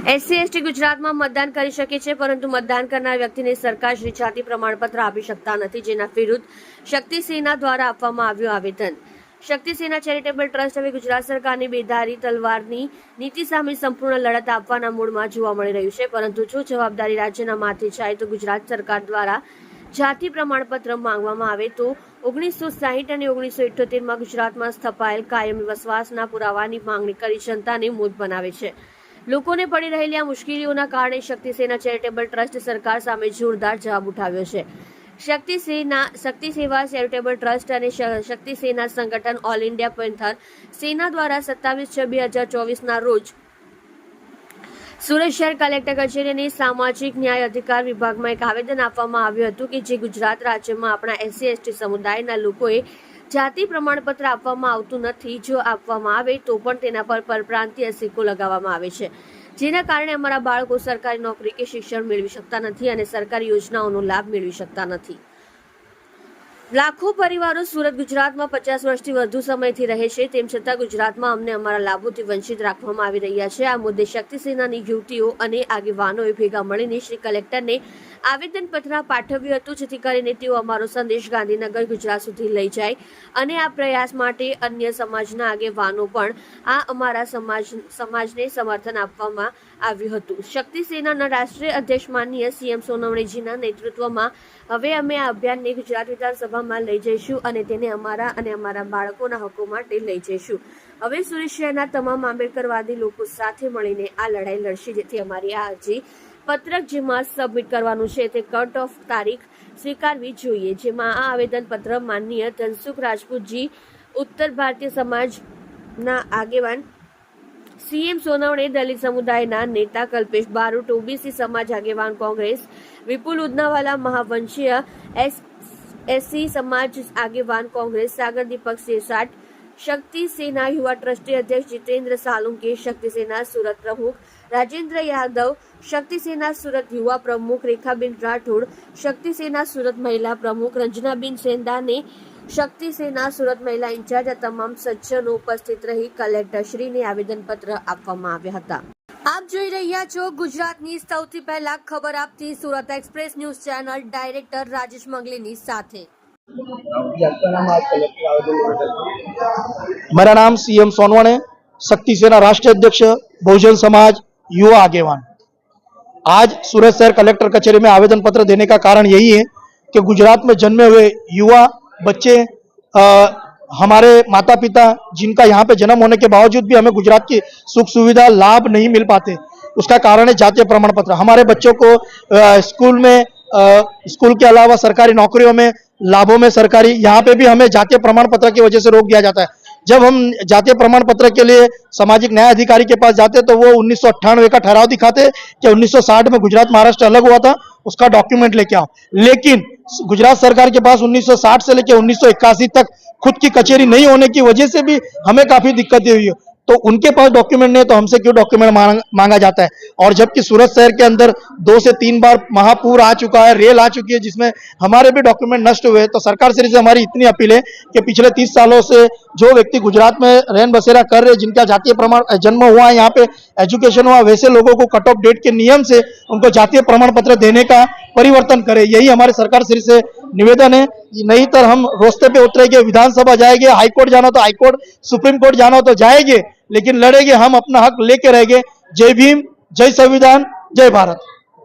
SC, ST ગુજરાતમાં મતદાન કરી શકે છે, પરંતુ મતદાન કરનાર વ્યક્તિને સરકાર શ્રી જાતિ પ્રમાણપત્ર આપી શકતા નથી, જેના વિરુદ્ધ શક્તિસિંહના દ્વારા આપવામાં આવ્યું આવેદન. શક્તિસિંહના ચેરિટેબલ ટ્રસ્ટ હવે ગુજરાત સરકારની બેધારી તલવારની નીતિ સામે સંપૂર્ણ લડત આપવાના મૂડમાં જોવા મળી રહ્યું છે, પરંતુ જો જવાબદારી રાજ્યના માથે જાય તો ગુજરાત સરકાર દ્વારા જાતિ પ્રમાણપત્ર માંગવામાં આવે તો ઓગણીસો સાહીઠ અને ઓગણીસો ઇઠ્યોતેરમાં ગુજરાતમાં સ્થપાયેલ કાયમી વસવાસના પુરાવાની માંગણી કરી જનતાને મૂર્ખ બનાવે છે. લોકોને પડી રહેલી આ મુશ્કેલીઓના કારણે શક્તિસેના ચેરિટેબલ ટ્રસ્ટ સરકાર સામે જોરદાર જવાબ ઉઠાવ્યો છે. શક્તિ સેના ચેરિટેબલ ટ્રસ્ટ અને શક્તિ સંગઠન ઓલ ઇન્ડિયા પેન્થર સેના દ્વારા સત્તાવીસ છ બે હજાર ચોવીસના રોજ સુરત શહેર કલેક્ટર કચેરીની સામાજિક ન્યાય અધિકાર વિભાગમાં એક આવેદન આપવામાં આવ્યું હતું કે જે ગુજરાત રાજ્યમાં આપણા એસસી, એસટી સમુદાયના લોકોએ જાતિ પ્રમાણપત્ર આપવામાં આવતું નથી, જો આપવામાં આવે તો પણ તેના પર પરપ્રાંતીય સિક્કો લગાવવામાં આવે છે. જેના કારણે અમારા બાળકો સરકારી નોકરી કે શિક્ષણ મેળવી શકતા નથી અને સરકારી યોજનાઓનો લાભ મેળવી શકતા નથી. લાખો પરિવારો સુરત, ગુજરાતમાં પચાસ વર્ષથી વધુ સમયથી રહે છે. તેમ છતાં ગુજરાતમાં અમને અમારા લાભોથી વંચિત રાખવામાં આવી રહ્યા છે. આ મુદ્દે શક્તિસેનાની યુવતીઓ અને આગેવાનોએ ભેગા મળીને શ્રી કલેક્ટરને આવેદનપત્ર પાઠવ્યું હતું, જેથી કરીને તેઓ અમારો સંદેશ ગાંધીનગર, ગુજરાત સુધી લઈ જાય. અને આ પ્રયાસ માટે અન્ય સમાજના આગેવાનો પણ આ અમારા સમાજ, સમાજને સમર્થન આપવામાં આવ્યું હતું. શક્તિ સેનાના રાષ્ટ્રીય અધ્યક્ષ માનનીય સીએમ સોનવણીજીના નેતૃત્વમાં હવે અમે આ અભિયાનને ગુજરાત વિધાનસભામાં લઈ જઈશું અને તેને અમારા અને અમારા બાળકોના હકો માટે લઈ જઈશું. હવે સુરત શહેરના તમામ આંબેડકરવાદી લોકો સાથે મળીને આ લડાઈ લડશે, જેથી અમારી આ અરજી પત્રક જેમાં સબમિટ કરવાનું છે તે કટ ઓફ તારીખ સ્વીકારવી જોઈએ. જેમાં આ આવેદનપત્ર માનનીય ધનસુખ રાજપૂતજી, ઉત્તર ભારતીય સમાજના આગેવાન સીએમ સોનવણે દલિત સમુદાયના નેતા કલ્પેશ બારોટ, ઓબીસી સમાજ આગેવાન કોંગ્રેસ, વિપુલ ઉદનાવાલા મહાવંશીય, એસ, એસસી સમાજ આગેવાન કોંગ્રેસ, સાગર દીપક સેસાટ, શક્તિ સેના યુવા ટ્રસ્ટી અધ્યક્ષ જીતેન્દ્ર સાલુંકી, શક્તિ સેના સુરત પ્રમુખ રાજેન્દ્ર યાદવ, શક્તિ સેના સુરત યુવા પ્રમુખ રેખાબેન રાઠોડ, શક્તિ સેના સુરત મહિલા પ્રમુખ રંજનાબેન સેંદાને શક્તિ સેના સુરત મહિલા ઇન્ચાર્જ આ તમામ સજ્જનો ઉપસ્થિત રહી કલેક્ટરશ્રીને આવેદનપત્ર આપવામાં આવ્યા હતા આપ જોઈ રહ્યા છો ગુજરાતની સૌથી પહેલા ખબર આપતી Surat express news channel director Rajesh મંગલીની સાથે जी आपका नाम आज कलेक्टर आवेदन मेरा नाम सीएम सोनवण है शक्ति सेना राष्ट्रीय अध्यक्ष बहुजन समाज युवा आगेवान आज सूरत शहर कलेक्टर कचहरी में आवेदन पत्र देने का कारण यही है कि गुजरात में जन्मे हुए युवा बच्चे अ, हमारे माता पिता जिनका यहाँ पे जन्म होने के बावजूद भी हमें गुजरात की सुख सुविधा लाभ नहीं मिल पाते उसका कारण है जातीय प्रमाण पत्र हमारे बच्चों को अ, स्कूल में अ, स्कूल के अलावा सरकारी नौकरियों में लाभों में सरकारी यहाँ पे भी हमें जातीय प्रमाण पत्र की वजह से रोक दिया जाता है। जब हम जातीय प्रमाण पत्र के लिए सामाजिक न्याय अधिकारी के पास जाते तो वो उन्नीस सौ अट्ठानवे का ठहराव दिखाते कि 1960 में गुजरात महाराष्ट्र अलग हुआ था उसका डॉक्यूमेंट लेके आओ लेकिन गुजरात सरकार के पास 1960 से लेकर 1981 तक खुद की कचेरी नहीं होने की वजह से भी हमें काफी दिक्कतें हुई है तो उनके पास डॉक्यूमेंट नहीं तो हमसे क्यों डॉक्यूमेंट मांग, मांगा जाता है और जबकि सूरत शहर के अंदर दो से तीन बार महापूर आ चुका है रेल आ चुकी है जिसमें हमारे भी डॉक्यूमेंट नष्ट हुए। तो सरकार से हमारी इतनी अपील है कि पिछले तीस सालों से जो व्यक्ति गुजरात में रहन बसेरा कर रहे जिनका जातीय प्रमाण जन्म हुआ है यहाँ पे एजुकेशन हुआ वैसे लोगों को कट ऑफ़ डेट के नियम से उनको जातीय प्रमाण पत्र देने का परिवर्तन करे यही हमारे सरकार श्री से निवेदन है नहीं तो हम रोस्ते पे उतरेंगे विधानसभा जाएँगे हाईकोर्ट जाना तो हाईकोर्ट सुप्रीम कोर्ट जाना तो जाएँगे लेकिन लड़ेंगे हम अपना हक लेके रहेंगे जय भीम जय संविधान जय भारत